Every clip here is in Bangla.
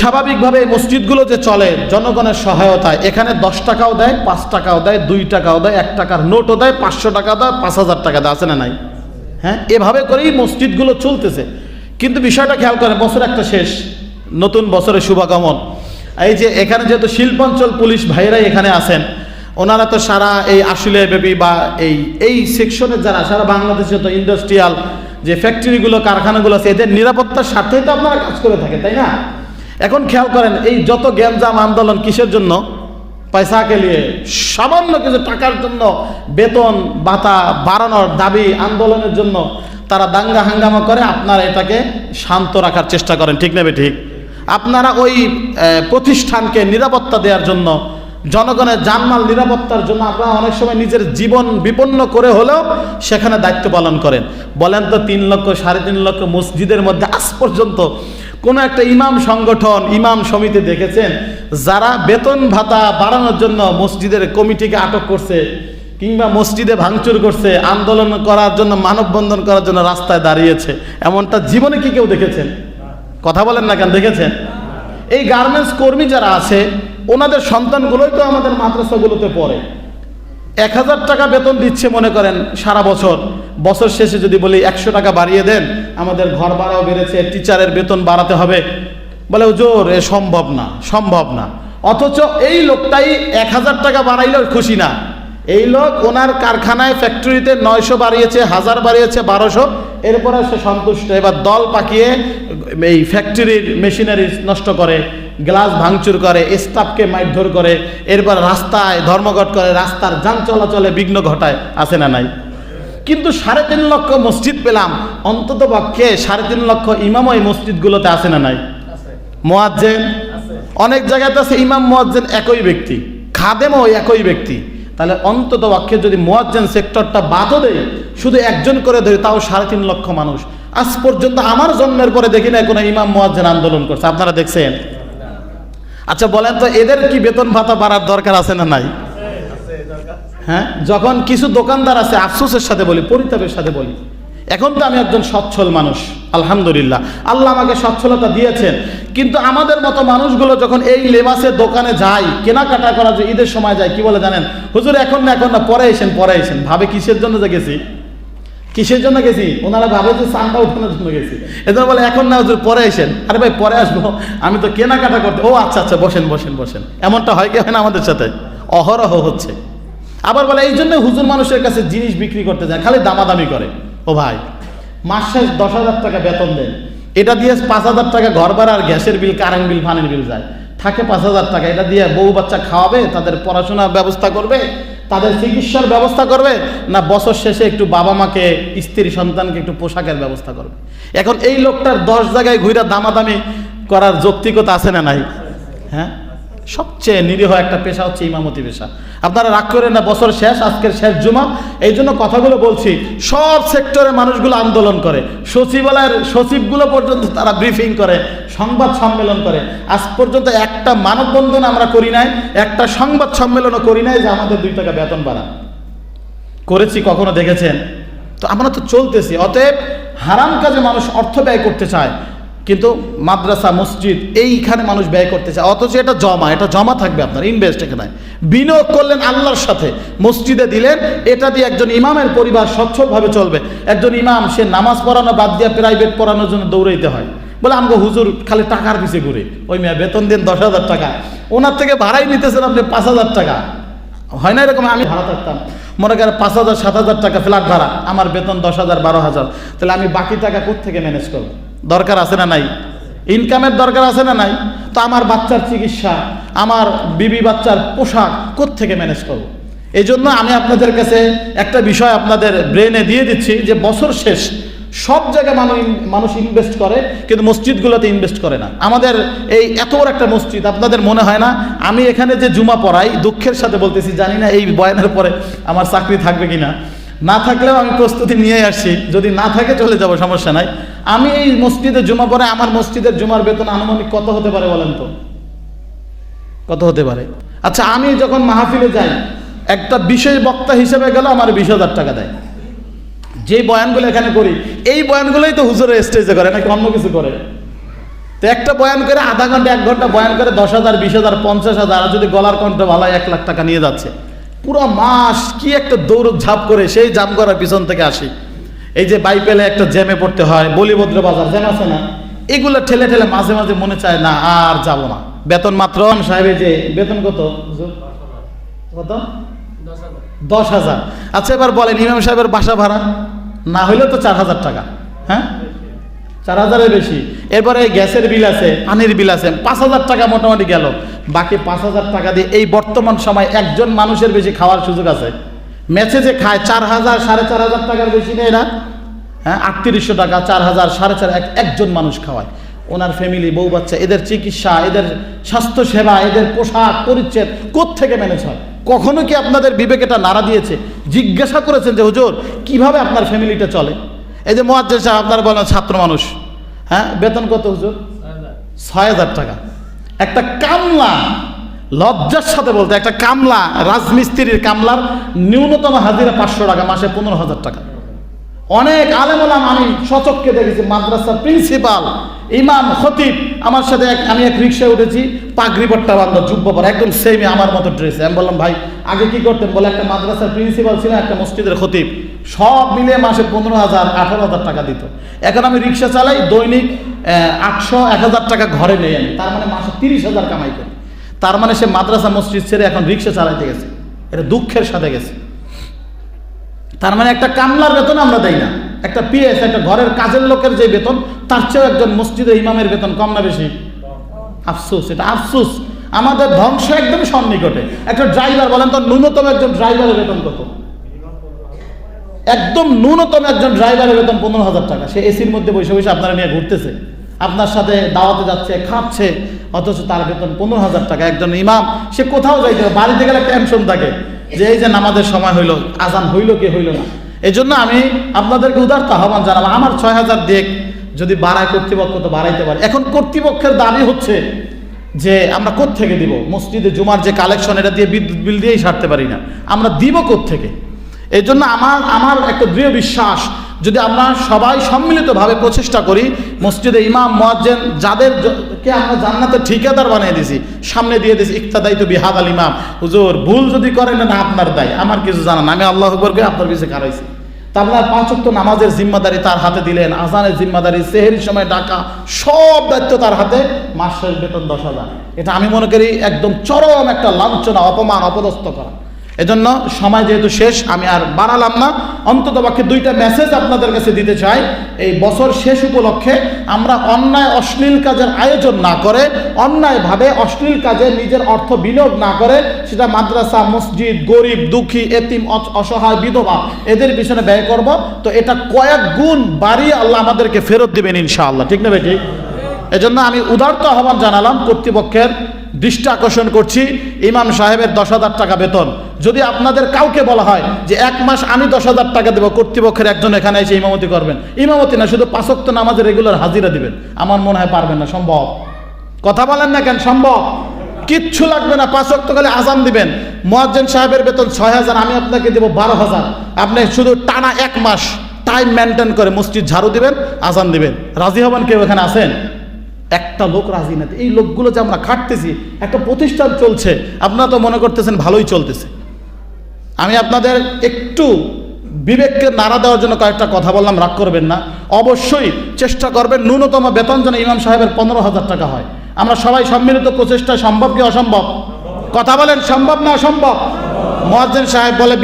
স্বাভাবিকভাবে মসজিদগুলো যে চলে, জনগণের সহায়তায়, এখানে দশ টাকাও দেয়, পাঁচ টাকাও দেয়, দুই টাকাও দেয়, এক টাকার নোটও দেয়, পাঁচশো টাকা দেয়, পাঁচ হাজার টাকা দেয়, আছে না নাই? হ্যাঁ এভাবে করেই মসজিদগুলো চলতেছে। কিন্তু বিষয়টা খেয়াল করেন, বছর একটা শেষ, নতুন বছরের শুভাগমন। এই যে এখানে যেহেতু শিল্পাঞ্চল পুলিশ ভাইরাই এখানে আছেন, ওনারা তো সারা এই আশুলিয়া ব্যাপী বা এই এই সেকশনের যারা, সারা বাংলাদেশে তো ইন্ডাস্ট্রিয়াল যে ফ্যাক্টরিগুলো কারখানাগুলো আছে, এদের নিরাপত্তার স্বার্থেই তো আপনারা কাজ করে থাকেন, তাই না? এখন খেয়াল করেন, এই যত গ্যামজাম আন্দোলন কিসের জন্য? পয়সাকে নিয়ে। সামান্য কিছু টাকার জন্য বেতন, ভাতা বাড়ানোর দাবি আন্দোলনের জন্য তারা দাঙ্গা হাঙ্গামা করে। আপনারা এটাকে শান্ত রাখার চেষ্টা করেন, ঠিক নেবে ঠিক আপনারা ওই প্রতিষ্ঠানকে নিরাপত্তা দেওয়ার জন্য, জনগণের জানমাল নিরাপত্তার জন্য আপনারা অনেক সময় নিজের জীবন বিপন্ন করে হলেও সেখানে দায়িত্ব পালন করেন। বলেন তো, তিন লক্ষ, সাড়ে তিন লক্ষ মসজিদের মধ্যে আজ পর্যন্ত কোনো একটা ইমাম সংগঠন, ইমাম সমিতি দেখেছেন, যারা বেতন ভাতা বাড়ানোর জন্য মসজিদের কমিটিকে আটক করছে, কিংবা মসজিদে ভাঙচুর করছে, আন্দোলন করার জন্য, মানববন্ধন করার জন্য রাস্তায় দাঁড়িয়েছে, এমনটা জীবনে কি কেউ দেখেছেন? কথা বলেন না কেন, দেখেছেন? এই গার্মেন্টস কর্মী যারা আছে, ওনাদের সন্তানগুলোই তো আমাদের মাদ্রাসাগুলোতে পড়ে। এক হাজার টাকা বেতন দিচ্ছে মনে করেন সারা বছর। বছর শেষে যদি বলি একশো টাকা বাড়িয়ে দেন, আমাদের ঘর ভাড়াও বেড়েছে, টিচারের বেতন বাড়াতে হবে। বলে জোর এ সম্ভব না সম্ভব না। অথচ এই লোকটাই এক হাজার টাকা বাড়াইলেও খুশি না। এই লোক ওনার কারখানায় ফ্যাক্টরিতে নয়শো বাড়িয়েছে, হাজার বাড়িয়েছে, বারোশো। এরপরে সে সন্তুষ্ট। এবার দল পাকিয়ে এই ফ্যাক্টরির মেশিনারি নষ্ট করে। গ্লাস ভাঙচুর করে, স্টাফকে মারধর করে, এরপর রাস্তায় ধর্মঘট করে, রাস্তার যান চলাচলে বিঘ্ন ঘটায়, আছে না নাই? কিন্তু সাড়ে তিন লক্ষ মসজিদ পেলাম, অন্তত পক্ষে সাড়ে তিন লক্ষ ইমাম এই মসজিদগুলোতে আছে না নাই? মোয়াজ্জেন? অনেক জায়গাতে আছে ইমাম মোয়াজ্জেন একই ব্যক্তি, খাদেমও একই ব্যক্তি। তাহলে অন্তত পক্ষে যদি মোয়াজ্জেন সেক্টরটা বাদও দেয়, শুধু একজন করে ধরে তাও সাড়ে তিন লক্ষ মানুষ। আজ পর্যন্ত আমার জন্মের পরে দেখি না কোনো ইমাম মোয়াজ্জেন আন্দোলন করছে, আপনারা দেখছেন? আচ্ছা বলেন তো, এদের কি বেতন ভাতা বাড়ার দরকার আছে না নাই? হ্যাঁ যখন কিছু দোকানদার আছে, আফসোসের সাথে বলি, পরিতাপের সাথে বলি, এখন তো আমি একজন সচ্ছল মানুষ, আলহামদুলিল্লাহ। আল্লাহ আমাকে সচ্ছলতা দিয়েছেন, কিন্তু আমাদের মতো মানুষগুলো যখন এই লেবাসের দোকানে যায়, কেনাকাটা করা জন্য ঈদের সময় যায়, কি বলে জানেন? হুজুর, এখন না এখন না, পরে এসেন পরে এসেন। ভাবে কিসের জন্য যে গেছি? কিসের জন্য গেছি? ওনারা ভাবে যে চান্দা উঠানোর জন্য গেছি। এদের বলে, এখন না হুজুর, পরে আসেন। আরে ভাই, পরে আসব। আমি তো কেনাকাটা করতে ও আচ্ছা আচ্ছা বসেন বসেন বসেন। এমনটা হয় কি হয় না আমাদের সাথে? অহরহ হচ্ছে। আবার বলে, এই জন্য হুজুর মানুষের কাছে জিনিস বিক্রি করতে যায়, খালি দামাদামি করে। ও ভাই, মাস শেষ দশ হাজার টাকা বেতন দেন। এটা দিয়ে পাঁচ হাজার টাকা ঘর আর গ্যাসের বিল, কারেন্ট বিল ফানের বিল যায়। থাকে পাঁচ হাজার টাকা। এটা দিয়ে বউ বাচ্চা খাওয়াবে, তাদের পড়াশোনার ব্যবস্থা করবে তাদের চিকিৎসার ব্যবস্থা করবে না বছর শেষে একটু বাবা মাকে, স্ত্রী সন্তানকে একটু পোশাকের ব্যবস্থা করবে? এখন এই লোকটার দশ জায়গায় ঘুরে দামাদামি করার যৌক্তিকতা আছে না নাই? হ্যাঁ? সবচেয়ে নিরীহ একটা পেশা হচ্ছে ইমামতি পেশা। আপনারা রাগ করেন না, বছর শেষ, আজকের শেষ জুমা, এই জন্য কথাগুলো বলছি, সব সেক্টরে মানুষগুলো আন্দোলন করে। সচিবালয়ের সচিবগুলো পর্যন্ত তারা ব্রিফিং করে, সংবাদ সম্মেলন করে। আজ পর্যন্ত একটা মানববন্ধন আমরা করি নাই, একটা সংবাদ সম্মেলনও করি নাই যে আমাদের দুই টাকা বেতন বাড়া। করেছি, কখনো দেখেছেন? তো আমরা তো চলতেছি, অতএব হারাম কাজে মানুষ অর্থ ব্যয় করতে চায়। কিন্তু মাদ্রাসা, মসজিদ, এইখানে মানুষ ব্যয় করতে চায়। অথচ এটা জমা এটা জমা থাকবে আপনার ইনভেস্ট এখানে। বিনিয়োগ করলেন আল্লাহর সাথে। মসজিদে দিলেন, এটা দিয়ে একজন ইমামের পরিবার সচ্ছলভাবে চলবে। একজন ইমাম, সে নামাজ পড়ানো বাদ দিয়ে প্রাইভেট পড়ানোর জন্য দৌড়াইতে হয়। বলে আমাকে হুজুর খালি টাকার পিছিয়ে ঘুরে। ওই মেয়ে বেতন দেন দশ হাজার টাকা। ওনার থেকে ভাড়াই নিতেছেন আপনি পাঁচ হাজার টাকা। হয় না এরকম? আমি ভাড়া থাকতাম। মনে করেন পাঁচ হাজার, সাত হাজার টাকা ফ্ল্যাট ভাড়া। আমার বেতন দশ হাজার, বারো হাজার। তাহলে আমি বাকি টাকা থেকে ম্যানেজ করব? দরকার আছে না নাই? ইনকামের দরকার আছে না নাই? তো আমার বাচ্চার চিকিৎসা, আমার বিবি বাচ্চার পোশাক থেকে ম্যানেজ করব। এই জন্য আমি আপনাদের কাছে একটা বিষয় আপনাদের ব্রেনে দিয়ে দিচ্ছি যে বছর শেষ, সব জায়গায় মানুষ মানুষ ইনভেস্ট করে, কিন্তু মসজিদগুলোতে ইনভেস্ট করে না। আমাদের এই এত বড় একটা মসজিদ, আপনাদের মনে হয় না? আমি এখানে যে জুমা পড়াই, দুঃখের সাথে বলতেছি, জানি না এই বয়ানের পরে আমার চাকরি থাকবে কিনা। না থাকলেও আমি প্রস্তুতি নিয়ে আসি। যদি না থাকে চলে যাব, সমস্যা নাই। আমি এই মসজিদে জুমা পরে আমার মসজিদের জুমার বেতন আনুমানিক কত হতে পারে বলেন তো? কত হতে পারে? আচ্ছা আমি যখন মাহফিলে যাই, একটা বিশেষ বক্তা হিসেবে গেলে, আমার বিশ হাজার টাকা দেয়। যে বয়ানগুলো এখানে করি, এই বয়ানগুলোই তো হুজুরের স্টেজে করে, নাকি অন্য কিছু করে? তো একটা বয়ান করে আধা ঘণ্টা, এক ঘণ্টা বয়ান করে দশ হাজার, বিশ হাজার, পঞ্চাশ হাজার, আর যদি গলার কণ্ঠ ভালো এক লাখ টাকা নিয়ে যাচ্ছে। পুরো মাস কি একটা দৌড় ঝাঁপ করে সেই জাম করার পিছন থেকে আসি। এই যে বাইপেলে একটা জ্যামে পড়তে হয়, বলিভদ্র বাজার, জ্যাম আছে না? এগুলো ঠেলে ঠেলে মাঝে মাঝে মনে চায়, না, আর যাব না। বেতন মাত্র সাহেবের যে বেতন কত? কত? দশ হাজার। আচ্ছা এবার বলেন, ইমাম সাহেবের বাসা ভাড়া? না হইলে তো চার হাজার টাকা হ্যাঁ? চার হাজারের বেশি। এরপরে গ্যাসের বিল আছে, পানির বিল আছে, পাঁচ হাজার টাকা মোটামুটি গেল। বাকি পাঁচ হাজার টাকা দিয়ে এই বর্তমান সময় একজন মানুষের বেশি খাওয়ার সুযোগ আছে। ম্যাচে যে খায়, চার হাজার, সাড়ে চার হাজার টাকার বেশি নেয় না। হ্যাঁ আটত্রিশশো টাকা, চার হাজার, সাড়ে চার এক একজন মানুষ খাওয়ায়। ওনার ফ্যামিলি বউ বাচ্চা, এদের চিকিৎসা, এদের স্বাস্থ্য সেবা এদের পোশাক, পরিচ্ছেদ থেকে ম্যানেজ হয়? কখনো কি আপনাদের বিবেক এটা নাড়া দিয়েছে? জিজ্ঞাসা করেছেন যে, হুজুর, কীভাবে আপনার ফ্যামিলিটা চলে? এই যে মোয়াজ্জের সাহেব, আপনারা বলেন, ছাত্র মানুষ। হ্যাঁ বেতন কত হুজুর? ছয় হাজার টাকা। একটা কামলা, লজ্জার সাথে বলতে, একটা কামলা, রাজমিস্ত্রির কামলার ন্যূনতম হাজিরা পাঁচশো টাকা, মাসে পনেরো হাজার টাকা। অনেক আলেমলাম আমি সচককে দেখেছি, মাদ্রাসার প্রিন্সিপাল ইমাম, খতিব। আমার সাথে এক আমি এক রিক্সায় উঠেছি পাগড়ি পট্টা বান্ধব যুব্ব পরা একদম সেমই আমার মতো ড্রেস আমি বললাম, ভাই, আগে কি করতেন? বলে, একটা মাদ্রাসার প্রিন্সিপাল ছিল একটা মসজিদের খতিব। সব মিলে মাসে পনেরো হাজার, আঠারো হাজার টাকা দিত। এখন আমি রিক্সা চালাই, দৈনিক আটশো, এক হাজার টাকা ঘরে নেই আমি। তার মানে মাসে তিরিশ হাজার কামাই করি। তার মানে সে মাদ্রাসা মসজিদ ছেড়ে এখন রিক্সা চালাইতে গেছে। এটা দুঃখের সাথে গেছে। তার মানে একটা কামলার বেতন আমরা দেই না। একটা পিএস, একটা ঘরের কাজের লোকের যে বেতন, তার চেয়েও একজন মসজিদে ইমামের বেতন কম না বেশি? আফসোস, এটা আফসোস। আমাদের ধ্বংস একদম সন্নিকটে। একটা ড্রাইভার, বলেন তো, ন্যূনতম একজন ড্রাইভারের বেতন কত? একদম ন্যূনতম একজন ড্রাইভারের বেতন পনেরো হাজার টাকা। সে এসির মধ্যে বসে বসে আপনারা নিয়ে ঘুরতেছে। আপনার সাথে দাওয়াতে যাচ্ছে, খাচ্ছে, অথচ তার বেতন পনেরো হাজার টাকা। একজন ইমাম, সে কোথাও যাইতে বাড়িতে গেলে একটা টেনশন থাকে। যে এই যে নামাজের সময় হইল, আজান হইল কি হইল না? এই জন্য আমি আপনাদেরকে উদারতা আহ্বান জানাব আমার ছয় হাজার দেখ যদি বাড়ায় কর্তৃপক্ষ তো বাড়াইতে পারে। এখন কর্তৃপক্ষের দাবি হচ্ছে যে আমরা থেকে দিব? মসজিদে জুমার যে কালেকশন এটা দিয়ে বিদ্যুৎ বিল দিয়েই সারতে পারি না। আমরা দিব থেকে এই জন্য আমার আমার একটা দৃঢ় বিশ্বাস যদি আমরা সবাই সম্মিলিতভাবে প্রচেষ্টা করি, মসজিদে ইমাম, মোয়াজ্জেন যাদের জ- কে আমরা জান্নাতের ঠিকাদার বানিয়ে দিছি, সামনে দিয়ে দিছি, ইকতাদাই তো বিহাদ আল ইমাম। হুজুর, ভুল যদি করেন না, আপনার দায়। আমার কিছু জানা না আমি আল্লাহ আকবরকে আপনার পিছিয়ে খারাইছি তা আপনার পাঁচক্ত নামাজের জিম্মাদারি তার হাতে দিলেন, আজানের জিম্মাদারি সেহের সময় ডাকা, সব দায়িত্ব তার হাতে, মাস শেষ বেতন দশ হাজার। এটা আমি মনে করি একদম চরম একটা লাঞ্ছনা, অপমান, অপদস্থ করা। এজন্য সময় যেহেতু শেষ, আমি আর বাড়ালাম না। অন্তত পক্ষে দুইটা মেসেজ আপনাদের কাছে দিতে চাই। এই বছর শেষ উপলক্ষে আমরা অন্যায়, অশ্লীল কাজের আয়োজন না করে, অন্যায়ভাবে অশ্লীল কাজে নিজের অর্থ বিনিয়োগ না করে, সেটা মাদ্রাসা, মসজিদ, গরিব, দুঃখী, এতিম অস- অসহায়, বিধবা, এদের পিছনে ব্যয় করব। তো এটা কয়েক গুণ বাড়িয়ে আল্লাহ আমাদেরকে ফেরত দিবেন ইনশাআল্লাহ। ঠিক না ঠিক? এজন্য আমি উদারত আহ্বান জানালাম কর্তৃপক্ষের দৃষ্টি আকর্ষণ করছি, ইমাম সাহেবের দশ হাজার টাকা বেতন। যদি আপনাদের কাউকে বলা হয় যে এক মাস আমি দশ হাজার টাকা দেবো, কর্তৃপক্ষের একজন এখানে এসে ইমামতি করবেন। ইমামতি না, শুধু পাঁচক্ত নামাজে রেগুলার হাজিরা দিবেন। আমার মনে হয় পারবেন না, সম্ভব। কথা বলেন না কেন, সম্ভব? কিচ্ছু লাগবে না, পাঁচ অক্ট খালি আজান দিবেন। মোয়াজ্জেন সাহেবের বেতন ছয় হাজার, আমি আপনাকে দেবো বারো হাজার। আপনি শুধু টানা এক মাস টাইম মেনটেন করে মসজিদ ঝাড়ু দিবেন, আজান দিবেন। রাজি হবেন কেউ এখানে আছেন? একটা লোক রাজি না। এই লোকগুলো যে আমরা খাটতেছি, একটা প্রতিষ্ঠান চলছে, আপনারা তো মনে করতেছেন ভালোই চলতেছে। আমি আপনাদের একটু বিবেককে নাড়া দেওয়ার জন্য কয়েকটা কথা বললাম, রাগ করবেন না। অবশ্যই চেষ্টা করবেন, ন্যূনতম বেতন যেন ইমাম সাহেবের পনেরো হাজার টাকা হয়। আমরা সবাই সম্মিলিত প্রচেষ্টা সম্ভব কি অসম্ভব? কথা বলেন, সম্ভব না অসম্ভব? মোয়াজ্জেন সাহেব বলে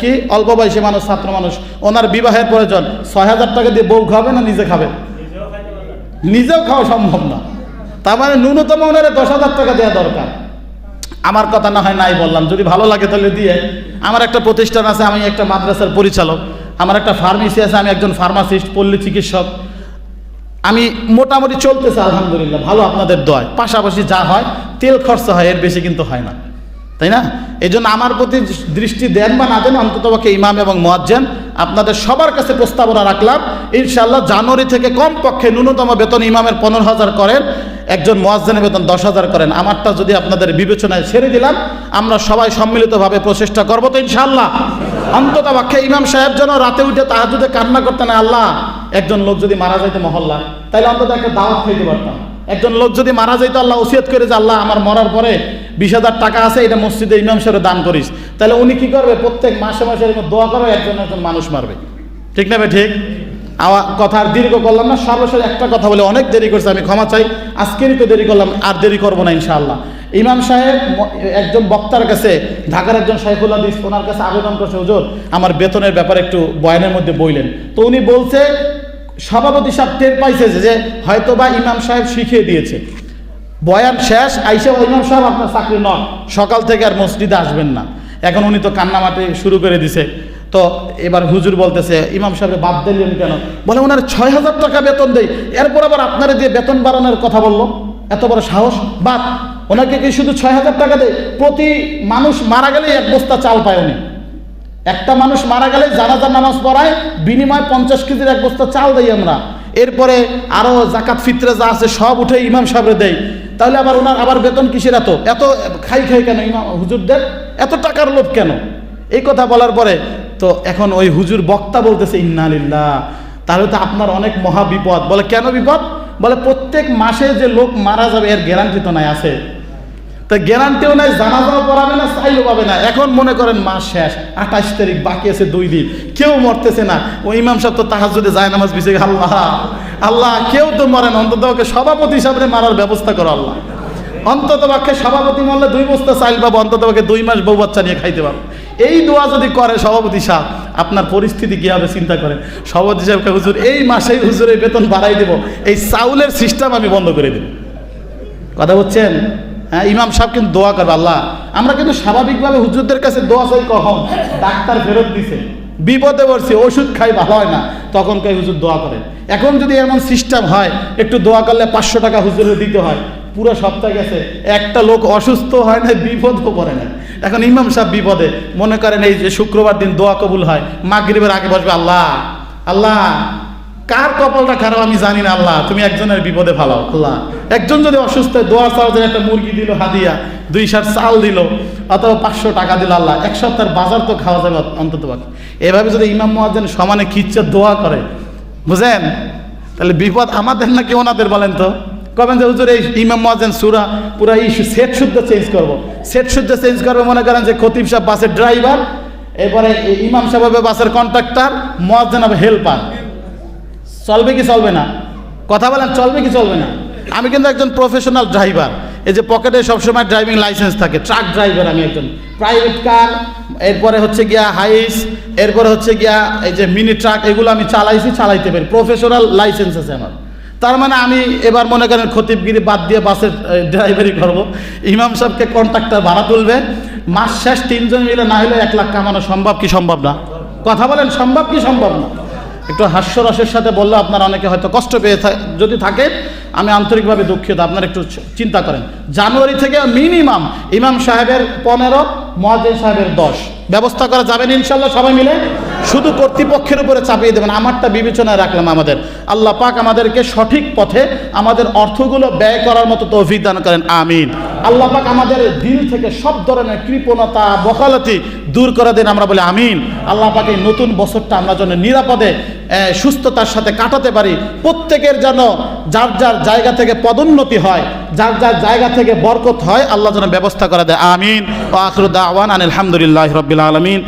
কি? অল্প বয়সী মানুষ, ছাত্র মানুষ। ওনার বিবাহের প্রয়োজন। ছয় হাজার টাকা দিয়ে বউ খাবে না নিজে খাবে? নিজেও খাওয়া সম্ভব না। তার মানে ন্যূনতম ওনারে দশ হাজার টাকা দেওয়া দরকার। আমার কথা না হয় নাই বললাম, যদি ভালো লাগে তাহলে দিয়ে। আমার একটা প্রতিষ্ঠান আছে, আমি একটা মাদ্রাসার পরিচালক। আমার একটা ফার্মেসি আছে, আমি একজন ফার্মাসিস্ট, পল্লী চিকিৎসক। আমি মোটামুটি চলতেছে, আলহামদুলিল্লাহ, ভালো আপনাদের দয়। পাশাপাশি যা হয়, তেল খরচা হয়, এর বেশি কিন্তু হয় না। তাই না? এই জন্য আমার প্রতি দৃষ্টি দেন বা না দেন অন্ততপক্ষে ইমাম এবং মোয়াজ্জেন, আপনাদের সবার কাছে প্রস্তাবনা রাখলাম। ইনশাল্লাহ জানুয়ারি থেকে কম পক্ষে ন্যূনতম বেতন ইমামের পনেরো হাজার করেন, একজন মোয়াজ্জেনের বেতন দশ হাজার করেন। আমারটা যদি আপনাদের বিবেচনায় ছেড়ে দিলাম, আমরা সবাই সম্মিলিতভাবে প্রচেষ্টা করব তো ইনশাল্লাহ অন্তত পক্ষে ইমাম সাহেব যেন রাতে উঠে তাহাজুদে কান্না করতেন আল্লাহ, একজন লোক যদি মারা যাইতে মহল্লা তাহলে অন্তত একটা দাওয়াত খাইতে পারতাম। একজন লোক যদি মারা যাইতো আল্লাহ ওসিয়ত করে যে আল্লাহ আমার মরার পরে বিশ হাজার টাকা আছে, এটা মসজিদে ইমাম সাহেব দান করিস। তাহলে উনি কি করবে? প্রত্যেক মাসে মাসে এরকম দোয়া করে, একজন একজন মানুষ মারবে। ঠিক না ভাই? ঠিক? আমার কথা আর দীর্ঘ করলাম না, সর্বশেষ একটা কথা বলে অনেক দেরি করছে, আমি ক্ষমা চাই। আজকেরই তো দেরি করলাম, আর দেরি করব না ইনশাআল্লাহ। ইমাম সাহেব একজন বক্তার কাছে, ঢাকার একজন সাইফুল হাদিস, ওনার কাছে আবেদন করছে, হুজুর, আমার বেতনের ব্যাপারে একটু বয়ানের মধ্যে বইলেন। তো উনি বলছে সভাপতি সাহেব টের পাইছে যে- হয়তো বা ইমাম সাহেব শিখিয়ে দিয়েছে। বয়ান শেষ, আইসে ইমাম সাহেব আপনার চাকরি নন। সকাল থেকে আর মসজিদে আসবেন না। এখন উনি তো কান্নামাটি শুরু করে দিছে। তো এবার হুজুর বলতেছে, ইমাম সাহেব বাদ দিলেন কেন? বলে ওনার ছয় হাজার টাকা বেতন দেয় এরপর আবার আপনারা দিয়ে বেতন বাড়ানোর কথা বলল। এত বড় সাহস? বাদ। ওনাকে কি শুধু ছয় হাজার টাকা দেয় প্রতি মানুষ মারা গেলে এক বস্তা চাল পায় উনি। একটা মানুষ মারা গেলে জানাজার নামাজ পড়ায়, বিনিময় পঞ্চাশ কেজির এক বস্তা চাল দেই আমরা। এরপরে আরও জাকাত ফিতরে যা আছে সব উঠে ইমাম সাহেবরে দেয় তাহলে আবার ওনার আবার বেতন কিসের এত? এত খাই খাই কেন ইমাম হুজুরদের? এত টাকার লোভ কেন? এই কথা বলার পরে তো এখন ওই হুজুর বক্তা বলতেছে ইন্নালিল্লাহ তাহলে তো আপনার অনেক মহা বিপদ। বলে, কেন বিপদ? বলে, প্রত্যেক মাসে যে লোক মারা যাবে, এর গ্যারান্টি তো নাই, আছে। তা গ্যারান্টিও নাই, জানাজাও পড়াবে না, চাইলেও পাবে না। এখন মনে করেন মাস শেষ, আঠাশ তারিখ বাকি আছে দুই দিন। কেউ মরতেছে না। ও ইমাম সাহেব তো তাহার যদি যায়, নামাজ বিছে আল্লাহ। আল্লাহ, কেউ তো মরে না। অন্তত ওকে সভাপতি হিসাবে মারার ব্যবস্থা করো, আল্লাহ। অন্তত পক্ষে সভাপতি মরলে দুই বস্তা চাইল পাবো, অন্তত পক্ষে দুই মাস বউ বাচ্চা নিয়ে খাইতে পারব এই দোয়া যদি করে সভাপতি সাহেব, আপনার পরিস্থিতি কি হবে চিন্তা করেন। সভাপতি সাহেবকে হুজুর, এই মাসেই হুজুরের বেতন বাড়াই দেবো। এই চাউলের সিস্টেম আমি বন্ধ করে দেবো। কথা বলছেন হ্যাঁ ইমাম সাহেব কিন্তু দোয়া করবে, আল্লাহ। আমরা কিন্তু স্বাভাবিকভাবে হুজুরদের কাছে দোয়া চাই, কখন? ডাক্তার ফেরত দিছে। বিপদে পড়ছে, ওষুধ খাই, ভালো হয় না। তখন কে হুজুর দোয়া করে? এখন যদি এমন সিস্টেম হয়, একটু দোয়া করলে পাঁচশো টাকা হুজুরে দিতে হয়। পুরো সপ্তাহ গেছে, একটা লোক অসুস্থ হয় না বিপদও পড়ে না এখন ইমাম সাহেব বিপদে, মনে করেন এই যে শুক্রবার দিন দোয়া কবুল হয়, মাগরিবের আগে বসবে, আল্লাহ আল্লাহ। কার কপালটা খারাপ আমি জানি না, আল্লাহ, তুমি একজনের বিপদে ফালাও, আল্লাহ। একজন যদি অসুস্থ, দোয়া চাও একটা মুরগি দিল, হাদিয়া, দুই সার চাল দিল, অথবা পাঁচশো টাকা দিল, আল্লাহ, এক সপ্তাহের বাজার তো খাওয়া যাবে অন্তত পক্ষে। এভাবে যদি ইমাম মহাজেন সমানে খিচ্ছে দোয়া করে, বুঝেন? তাহলে বিপদ আমাদের না নাকি ওনাদের বলেন তো? কবেন যে, হুজুর, এই ইমাম মহাজেন সুরা পুরা এই সেট শুদ্ধ চেঞ্জ করব। সেট শুদ্ধ চেঞ্জ করবে, মনে করেন যে খতিব সাহেব বাসের ড্রাইভার এরপরে ইমাম সাহেব বাসের কন্ট্রাক্টর মহাজেন হবে হেল্পার চলবে কি চলবে না? কথা বলেন, চলবে কি চলবে না? আমি কিন্তু একজন প্রফেশনাল ড্রাইভার এই যে পকেটে সবসময় ড্রাইভিং লাইসেন্স থাকে ট্রাক ড্রাইভার আমি একজন। প্রাইভেট কার এরপরে হচ্ছে গিয়া হাইস এরপরে হচ্ছে গিয়া এই যে মিনি ট্রাক এগুলো আমি চালাইছি, চালাইতে পারি। প্রফেশনাল লাইসেন্স আছে আমার। তার মানে আমি এবার মনে করেন খতিবগিরি বাদ দিয়ে বাসের ড্রাইভারি করব। ইমাম সাহেবকে কন্ট্রাক্টর ভাড়া তুলবে। মাস শেষ তিনজন মিলে না হলে এক লাখ কামানো সম্ভব কি সম্ভব না? কথা বলেন, সম্ভব কি সম্ভব না? একটু হাস্যরসের সাথে বললে আপনারা অনেকে হয়তো কষ্ট পেয়ে যদি থাকে, আমি আন্তরিকভাবে দুঃখিত। আপনারা একটু চিন্তা করেন। জানুয়ারি থেকে মিনিমাম ইমাম সাহেবের পনেরো, মহাজেন সাহেবের দশ। ব্যবস্থা করা যাবেন ইনশাল্লাহ সবাই মিলে? শুধু কর্তৃপক্ষের উপরে চাপিয়ে দেবেন, আমারটা বিবেচনায় রাখলাম আমাদের। আল্লাহ পাক আমাদেরকে সঠিক পথে আমাদের অর্থগুলো ব্যয় করার মতো তৌফিক দান করেন, আমিন। আল্লাহ পাক আমাদের দিল থেকে সব ধরনের কৃপণতা বকালতি দূর করে দেন, আমরা বলি আমিন। আল্লাহ পাক এই নতুন বছরটা আমরা যেন নিরাপদে সুস্থতার সাথে কাটাতে পারি। প্রত্যেকের যেন যার যার জায়গা থেকে পদোন্নতি হয়, যার যার জায়গা থেকে বরকত হয়, আল্লাহ যেন ব্যবস্থা করে দেয়, আমিন। ও আখরুদ্দাওয়ান আলহামদুলিল্লাহ রবিল আলমিন।